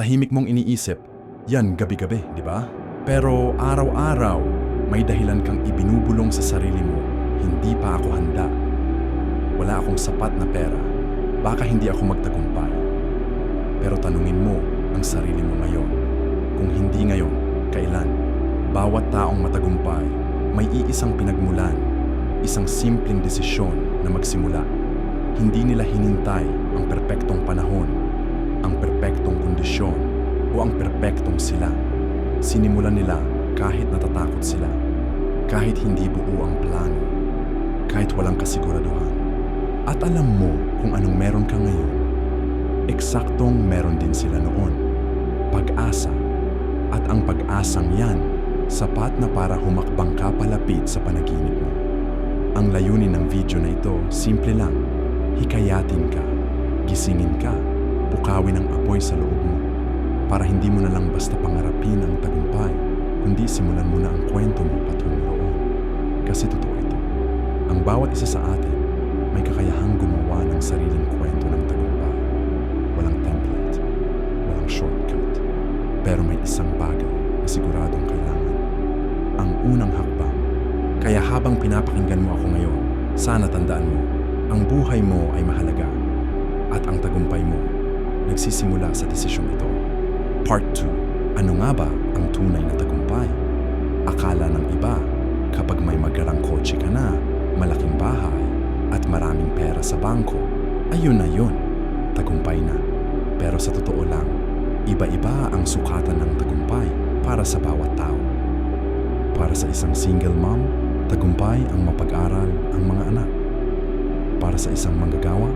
tahimik mong iniisip, yan gabi-gabi, di ba? Pero araw-araw, may dahilan kang ibinubulong sa sarili mo, hindi pa ako handa. Wala akong sapat na pera, baka hindi ako magtagumpay. Pero tanungin mo ang sarili mo ngayon. Kung hindi ngayon, kailan? Bawat taong matagumpay, may iisang pinagmulan, isang simpleng desisyon na magsimula. Hindi nila hinintay ang perpektong panahon, ang perpektong kondisyon, o ang perpektong sila. Sinimulan nila kahit natatakot sila, kahit hindi buo ang plano, kahit walang kasiguraduhan. At alam mo kung anong meron ka ngayon. Eksaktong meron din sila noon. Pag-asa. At ang pag-asang yan, sapat na para humakbang ka palapit sa panaginip mo. Ang layunin ng video na ito, simple lang. Hikayatin ka, gisingin ka, pukawin ang apoy sa loob mo. Para hindi mo na lang basta pangarapin ang tagumpay, kundi simulan mo na ang kwento mo patungo roon. Kasi totoo ito. Ang bawat isa sa atin may kakayahang gumawa ng sariling kwento ng tagumpay. Walang template, walang shortcut. Pero may isang bagay na siguradong kailangan. Ang unang hakbang. Kaya habang pinapakinggan mo ako ngayon, sana tandaan mo, ang buhay mo ay mahalaga. At ang tagumpay mo, nagsisimula sa desisyong ito. Part 2. Ano nga ba ang tunay na tagumpay? Akala ng iba, kapag may magarang kotse ka na, malaking bahay, at maraming pera sa bangko, ayun na yun, tagumpay na. Pero sa totoo lang, iba-iba ang sukatan ng tagumpay para sa bawat tao. Para sa isang single mom, tagumpay ang mapag-aral ang mga anak. Para sa isang manggagawa,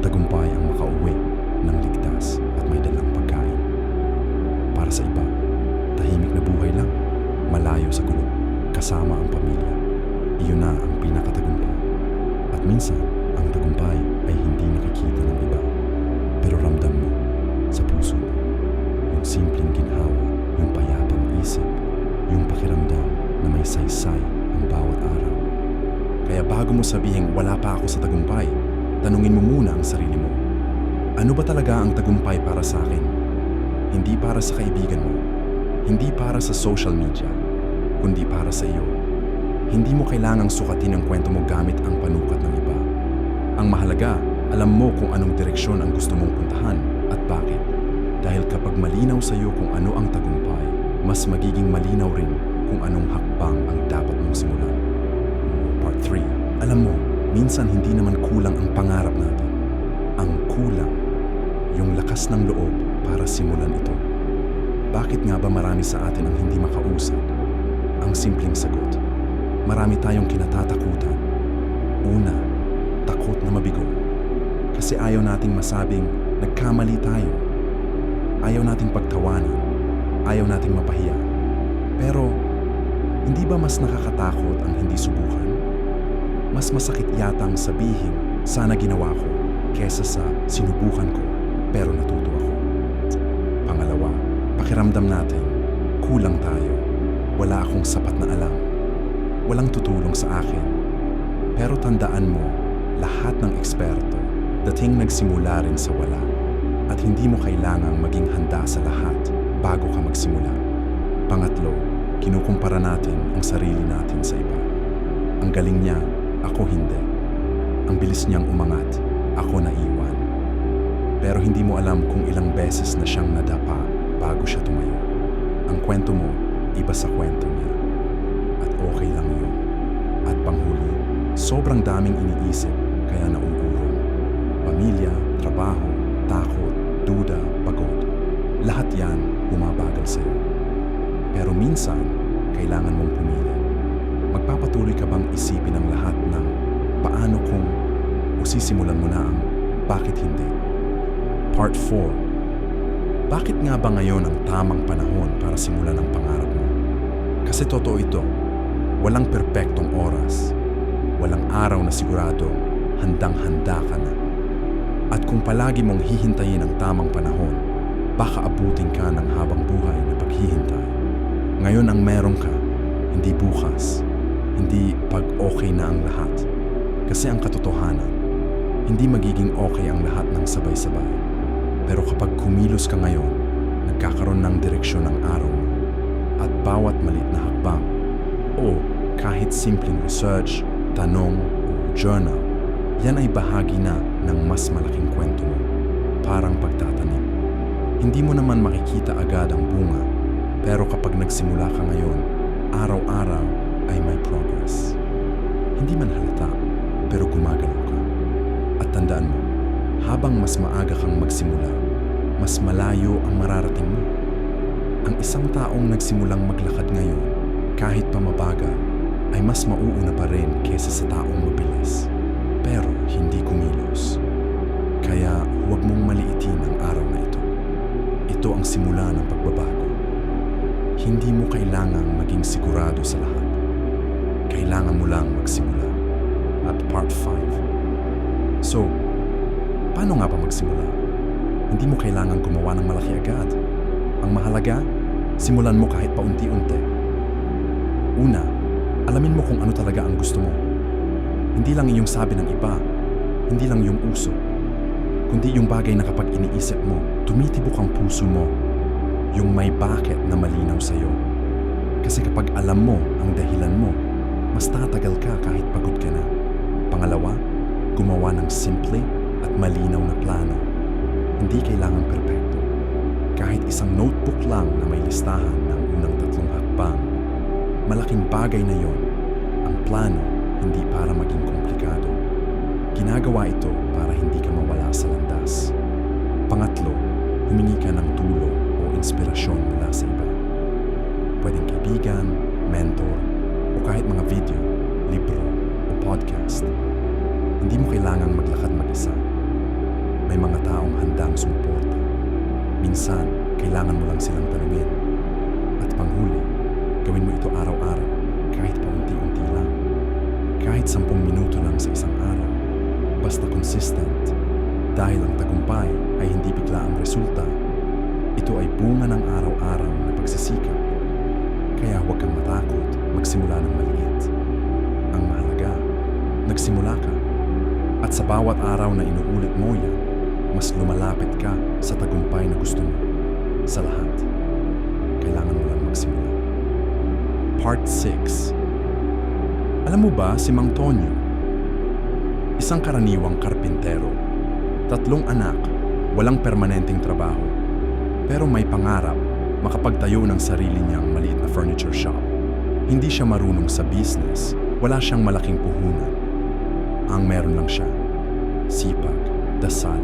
tagumpay ang makauwi ng ligtas at may dalang pagkain. Para sa iba, tahimik na buhay lang, malayo sa gulo, kasama ang pamilya. Iyon na ang pinakatagumpay. At minsan, ang tagumpay ay hindi nakikita ng iba. Pero ramdam mo sa puso mo. Yung simpleng ginhawa, yung payapang isip, yung pakiramdam na may saysay ang bawat araw. Kaya bago mo sabihin wala pa ako sa tagumpay, tanungin mo muna ang sarili mo. Ano ba talaga ang tagumpay para sa akin? Hindi para sa kaibigan mo, hindi para sa social media, kundi para sa iyo. Hindi mo kailangang sukatin ang kwento mo gamit ang panukat ng iba. Ang mahalaga, alam mo kung anong direksyon ang gusto mong puntahan at bakit. Dahil kapag malinaw sa iyo kung ano ang tagumpay, mas magiging malinaw rin kung anong hakbang ang dapat mong simulan. Part 3. Alam mo, minsan hindi naman kulang ang pangarap natin. Ang kulang, yung lakas ng loob para simulan ito. Bakit nga ba marami sa atin ang hindi makausap? Ang simpleng sagot, marami tayong kinatatakutan. Una, takot na mabigo. Kasi ayaw nating masabing nagkamali tayo. Ayaw nating pagtawanan. Ayaw nating mapahiya. Pero, hindi ba mas nakakatakot ang hindi subukan? Mas masakit yatang sabihin, sana ginawa ko, kesa sa sinubukan ko, pero natuto pakiramdam natin, kulang tayo. Wala akong sapat na alam. Walang tutulong sa akin. Pero tandaan mo, lahat ng eksperto, dating nagsimula rin sa wala. At hindi mo kailangang maging handa sa lahat bago ka magsimula. Pangatlo, kinukumpara natin ang sarili natin sa iba. Ang galing niya, ako hindi. Ang bilis niyang umangat, ako naiwan. Pero hindi mo alam kung ilang beses na siyang nadapa bago siya tumayo. Ang kwento mo, iba sa kwento niya. At okay lang yun. At panghuli, sobrang daming iniisip kaya nauurong. Pamilya, trabaho, takot, duda, pagod. Lahat yan bumabagal sa'yo. Pero minsan, kailangan mong pumili. Magpapatuloy ka bang isipin ang lahat ng paano kung o sisimulan mo na ang bakit hindi? Part 4 Bakit nga ba ngayon ang tamang panahon para simulan ang pangarap mo? Kasi totoo ito, walang perpektong oras. Walang araw na sigurado, handang-handa ka na. At kung palagi mong hihintayin ang tamang panahon, baka abutin ka ng habang buhay na paghihintay. Ngayon ang meron ka, hindi bukas, hindi pag okay na ang lahat. Kasi ang katotohanan, hindi magiging okay ang lahat ng sabay-sabay. Pero kapag kumilos ka ngayon, magkaroon ng direksyon ng araw mo. At bawat malit na hakbang o kahit simpleng research, tanong o journal, yan ay bahagi na ng mas malaking kwento mo. Parang pagtatanim. Hindi mo naman makikita agad ang bunga, pero kapag nagsimula ka ngayon, araw-araw ay may progress. Hindi man halata, pero gumagalaw ka. At tandaan mo, habang mas maaga kang magsimula, mas malayo ang mararating mo. Ang isang taong nagsimulang maglakad ngayon, kahit pa mabagal, ay mas mauuna pa rin kesa sa taong mabilis. Pero hindi kumilos. Kaya huwag mong maliitin ang araw na ito. Ito ang simula ng pagbabago. Hindi mo kailangang maging sigurado sa lahat. Kailangan mo lang magsimula. At part 5. So, paano nga ba magsimula? Hindi mo kailangan gumawa ng malaki agad. Ang mahalaga, simulan mo kahit paunti-unti. Una, alamin mo kung ano talaga ang gusto mo. Hindi lang yung sabi ng iba, hindi lang yung uso, kundi yung bagay na kapag iniisip mo, tumitibok ang puso mo, yung may bakit na malinaw sa'yo. Kasi kapag alam mo ang dahilan mo, mas tatagal ka kahit pagod ka na. Pangalawa, gumawa ng simple at malinaw na plano. Hindi kailangan perpekto. Kahit isang notebook lang na may listahan ng unang tatlong hakbang, malaking bagay na yon. Ang plano, hindi para maging komplikado. Ginagawa ito para hindi ka mawala sa landas. Pangatlo, humingi ka ng tulong o inspirasyon mula sa iba. Pwedeng kaibigan, mentor, o kahit mga video, libro, o podcast. Hindi mo kailangang maglakad mag-isa. May mga taong handang sumuporta. Minsan, kailangan mo lang silang tanungin. At panghuli, gawin mo ito araw-araw, kahit paunti-unti lang. Kahit sampung minuto lang sa isang araw. Basta consistent. Dahil ang tagumpay ay hindi bigla ang resulta. Ito ay bunga ng araw-araw na pagsisikap. Kaya huwag kang matakot magsimula ng maliit. Ang mahalaga, nagsimula ka. At sa bawat araw na inuulit mo yan, mas lumalapit ka sa tagumpay na gusto mo. Sa lahat, kailangan mo lang magsimula. Part 6 Alam mo ba si Mang Tonyo? Isang karaniwang karpintero. Tatlong anak, walang permanenteng trabaho. Pero may pangarap makapagtayo ng sarili niyang maliit na furniture shop. Hindi siya marunong sa business, wala siyang malaking puhunan. Ang meron lang siya, sipag, dasal,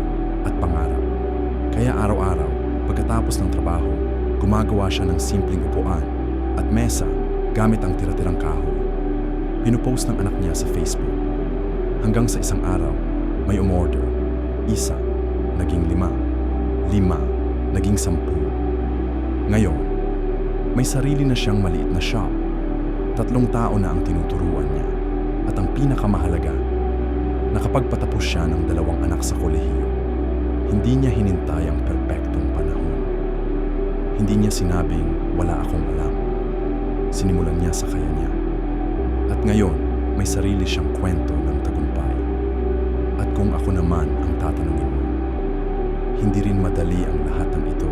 at pangarap. Kaya araw-araw, pagkatapos ng trabaho, gumagawa siya ng simpleng upuan at mesa gamit ang tira-tirang kahoy. Pinupost ng anak niya sa Facebook. Hanggang sa isang araw, may umorder. Isa, naging lima. Lima, naging sampu. Ngayon, may sarili na siyang maliit na shop. Tatlong tao na ang tinuturuan niya. At ang pinakamahalaga, nakapagpatapos siya ng dalawang anak sa kolehiyo. Hindi niya hinintay ang perpektong panahon. Hindi niya sinabing, wala akong alam. Sinimulan niya sa kaya niya. At ngayon, may sarili siyang kwento ng tagumpay. At kung ako naman ang tatanungin mo, hindi rin madali ang lahat ng ito.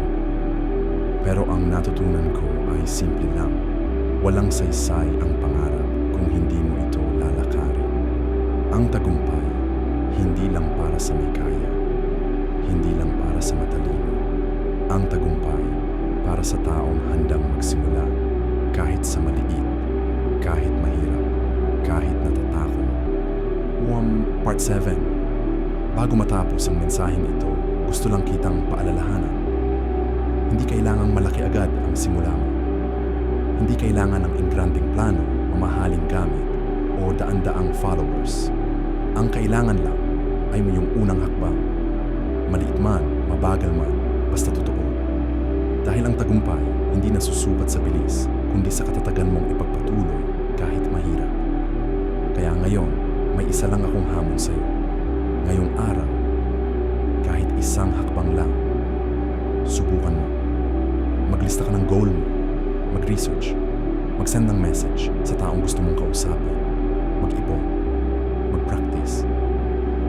Pero ang natutunan ko ay simple lang. Walang saysay ang pangarap kung hindi mo ito lalakarin. Ang tagumpay, hindi lang para sa may kaya. Hindi lang para sa matalino. Ang tagumpay, para sa taong handang magsimula kahit sa maliit, kahit mahirap, kahit natatakot. Um, part 7. Bago matapos ang mensaheng ito, gusto lang kitang paalalahanan. Hindi kailangang malaki agad ang simula mo. Hindi kailangan ng ingranding plano, mamahaling gamit, o daan-daang followers. Ang kailangan lang ay mo yung unang hakbang. Maliit man, mabagal man, basta totoo. Dahil ang tagumpay hindi nasusukat sa bilis, kundi sa katatagan mong ipagpatuloy kahit mahirap. Kaya ngayon, may isa lang akong hamon sa iyo. Ngayong araw, kahit isang hakbang lang, subukan mo. Maglista ka ng goal mo. Mag-research. Mag-send ng message sa taong gusto mong kausapin. Mag-ipon. Mag-practice.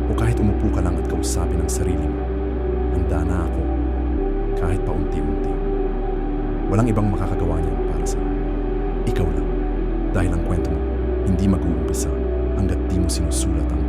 O kahit umupo ka lang at kausapin ang sarili mo. Handa na ako. Kahit paunti-unti. Walang ibang makakagawa niyan para sa Ikaw lang. Dahil ang kwento mo, hindi mag-uumpisa hanggat di mo sinusulat ang